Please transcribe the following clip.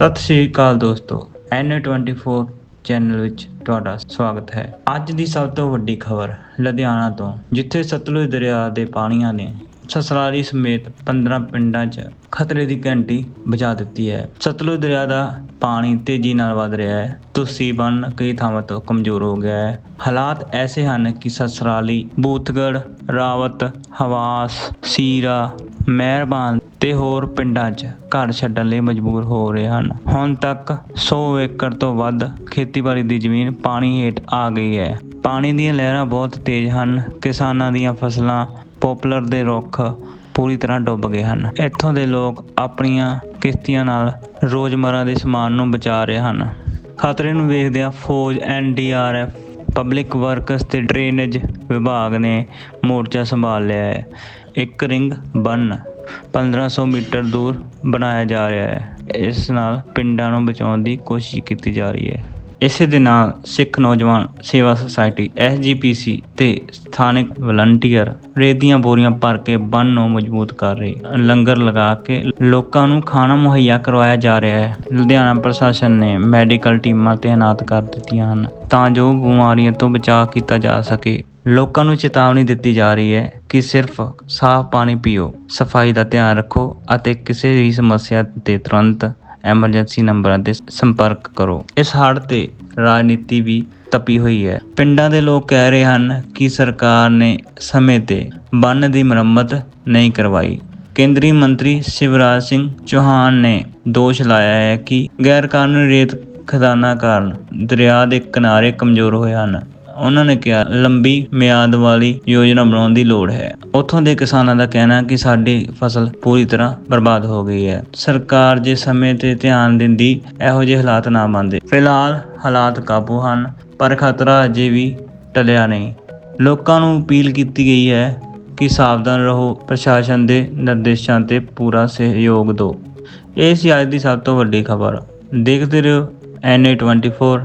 ਸਤਿ ਸ਼੍ਰੀ ਅਕਾਲ ਦੋਸਤੋ N24 channel ਵਿੱਚ ਤੁਹਾਡਾ ਸਵਾਗਤ ਹੈ। ਅੱਜ ਦੀ ਸਭ ਤੋਂ ਵੱਡੀ ਖਬਰ ਲੁਧਿਆਣਾ ਤੋਂ, ਜਿੱਥੇ ਸਤਲੁਜ ਦਰਿਆ ਦੇ ਪਾਣੀਆਂ ਨੇ ਸਸਰਾਲੀ ਸਮੇਤ 15 ਪਿੰਡਾਂ 'ਚ ਖਤਰੇ ਦੀ ਘੰਟੀ ਵਜਾ ਦਿੱਤੀ ਹੈ। ਸਤਲੁਜ ਦਰਿਆ ਦਾ ਪਾਣੀ ਤੇਜ਼ੀ ਨਾਲ ਵਧ ਰਿਹਾ ਹੈ। ਤੁਸੀਂ ਬੰਨ ਕਈ ਥਾਵਾਂ ਤੋਂ ਕਮਜ਼ੋਰ ਹੋ ਗਿਆ ਹੈ। ਹਾਲਾਤ ਐਸੇ ਹਨ ਕਿ ਸਸਰਾਲੀ ਬੂਥਗੜ ਰਾਵਤ, ਹਵਾਸ, ਸੀਰਾ, ਮਿਹਰਬਾਨ ਤੇ ਹੋਰ ਪਿੰਡਾਂ 'ਚ ਘਰ ਛੱਡਣ ਲਈ ਮਜਬੂਰ ਹੋ ਰਹੇ ਹਨ। ਹੁਣ ਤੱਕ 100 ਏਕੜ ਤੋਂ ਵੱਧ ਖੇਤੀਬਾੜੀ ਦੀ ਜ਼ਮੀਨ ਪਾਣੀ ਹੇਠ ਆ ਗਈ ਹੈ। ਪਾਣੀ ਦੀਆਂ ਲਹਿਰਾਂ ਬਹੁਤ ਤੇਜ਼ ਹਨ। ਕਿਸਾਨਾਂ ਦੀਆਂ ਫਸਲਾਂ ਪੋਪਲਰ ਦੇ ਰੁੱਖ ਪੂਰੀ ਤਰ੍ਹਾਂ ਡੁੱਬ ਗਏ ਹਨ। ਇੱਥੋਂ ਦੇ ਲੋਕ ਆਪਣੀਆਂ ਕਿਸ਼ਤੀਆਂ ਨਾਲ ਰੋਜ਼ਮਰਰਾ ਦੇ ਸਮਾਨ ਨੂੰ ਬਚਾ ਰਹੇ ਹਨ। ਖਤਰੇ ਨੂੰ ਵੇਖਦਿਆਂ ਫੌਜ ਐਨਡੀਆਰਐਫ ਪਬਲਿਕ ਵਰਕਸ ਤੇ ਡਰੇਨੇਜ ਵਿਭਾਗ ਨੇ ਮੋਰਚਾ ਸੰਭਾਲ ਲਿਆ ਹੈ। ਇੱਕ ਰਿੰਗ ਬੰਨ 1500 ਮੀਟਰ ਦੂਰ ਬਣਾਇਆ ਜਾ ਰਿਹਾ ਹੈ। ਇਸ ਨਾਲ ਪਿੰਡਾਂ ਨੂੰ ਬਚਾਉਣ ਦੀ ਕੋਸ਼ਿਸ਼ ਕੀਤੀ ਜਾ ਰਹੀ ਹੈ। ਇਸੇ ਦੇ ਨਾਲ ਸਿੱਖ ਨੌਜਵਾਨ ਸੇਵਾ ਸੁਸਾਇਟੀ ਐਸਜੀਪੀਸੀ ਤੇ ਸਥਾਨਕ ਵਲੰਟੀਅਰ ਰੇਦੀਆਂ ਬੋਰੀਆਂ ਭਰ ਕੇ ਬੰਨ ਨੂੰ ਮਜ਼ਬੂਤ ਕਰ ਰਹੇ ਲੰਗਰ ਲਗਾ ਕੇ ਲੋਕਾਂ ਨੂੰ ਖਾਣਾ ਮੁਹੱਈਆ ਕਰਵਾਇਆ ਜਾ ਰਿਹਾ ਹੈ। ਲੁਧਿਆਣਾ ਪ੍ਰਸ਼ਾਸਨ ਨੇ ਮੈਡੀਕਲ ਟੀਮਾਂ ਤਾਇਨਾਤ ਕਰ ਦਿੱਤੀਆਂ ਹਨ ਤਾਂ ਜੋ ਬਿਮਾਰੀਆਂ ਤੋਂ ਬਚਾਅ ਕੀਤਾ ਜਾ ਸਕੇ। ਲੋਕਾਂ ਨੂੰ ਚੇਤਾਵਨੀ ਦਿੱਤੀ ਜਾ ਰਹੀ ਹੈ ਕਿ ਸਿਰਫ ਸਾਫ਼ ਪਾਣੀ ਪੀਓ, ਸਫ਼ਾਈ ਦਾ ਧਿਆਨ ਰੱਖੋ ਅਤੇ ਕਿਸੇ ਵੀ ਸਮੱਸਿਆ ਤੇ ਤੁਰੰਤ ਐਮਰਜੈਂਸੀ ਨੰਬਰਾਂ ਤੇ ਸੰਪਰਕ ਕਰੋ। ਇਸ ਹੜ੍ਹ ਤੇ ਰਾਜਨੀਤੀ ਵੀ ਤਪੀ ਹੋਈ ਹੈ। ਪਿੰਡਾਂ ਦੇ ਲੋਕ ਕਹਿ ਰਹੇ ਹਨ ਕਿ ਸਰਕਾਰ ਨੇ ਸਮੇਂ ਤੇ ਬੰਨ ਦੀ ਮੁਰੰਮਤ ਨਹੀਂ ਕਰਵਾਈ। ਕੇਂਦਰੀ ਮੰਤਰੀ ਸ਼ਿਵਰਾਜ ਸਿੰਘ ਚੌਹਾਨ ਨੇ ਦੋਸ਼ ਲਾਇਆ ਹੈ ਕਿ ਗੈਰ ਕਾਨੂੰਨੀ ਰੇਤ ਖਦਾਨਾਂ ਕਾਰਨ ਦਰਿਆ ਦੇ ਕਿਨਾਰੇ ਕਮਜ਼ੋਰ ਹੋਏ ਹਨ। ਉਹਨਾਂ ਨੇ ਕਿਹਾ, ਲੰਬੀ ਮਿਆਦ ਵਾਲੀ ਯੋਜਨਾ ਬਣਾਉਣ ਦੀ ਲੋੜ ਹੈ। ਉੱਥੋਂ ਦੇ ਕਿਸਾਨਾਂ ਦਾ ਕਹਿਣਾ ਕਿ ਸਾਡੀ ਫਸਲ ਪੂਰੀ ਤਰ੍ਹਾਂ ਬਰਬਾਦ ਹੋ ਗਈ ਹੈ। ਸਰਕਾਰ ਜੇ ਸਮੇਂ ਤੇ ਧਿਆਨ ਦਿੰਦੀ, ਇਹੋ ਜਿਹੇ ਹਾਲਾਤ ਨਾ ਬਣਦੇ। ਫਿਲਹਾਲ ਹਾਲਾਤ ਕਾਬੂ ਹਨ, ਪਰ ਖਤਰਾ ਅਜੇ ਵੀ ਟਲਿਆ ਨਹੀਂ। ਲੋਕਾਂ ਨੂੰ ਅਪੀਲ ਕੀਤੀ ਗਈ ਹੈ ਕਿ ਸਾਵਧਾਨ ਰਹੋ, ਪ੍ਰਸ਼ਾਸਨ ਦੇ ਨਿਰਦੇਸ਼ਾਂ ਤੇ ਪੂਰਾ ਸਹਿਯੋਗ ਦਿਓ। ਇਹ ਸੀ ਅੱਜ ਦੀ ਸਭ ਤੋਂ ਵੱਡੀ ਖਬਰ। ਦੇਖਦੇ ਰਹੋ NA24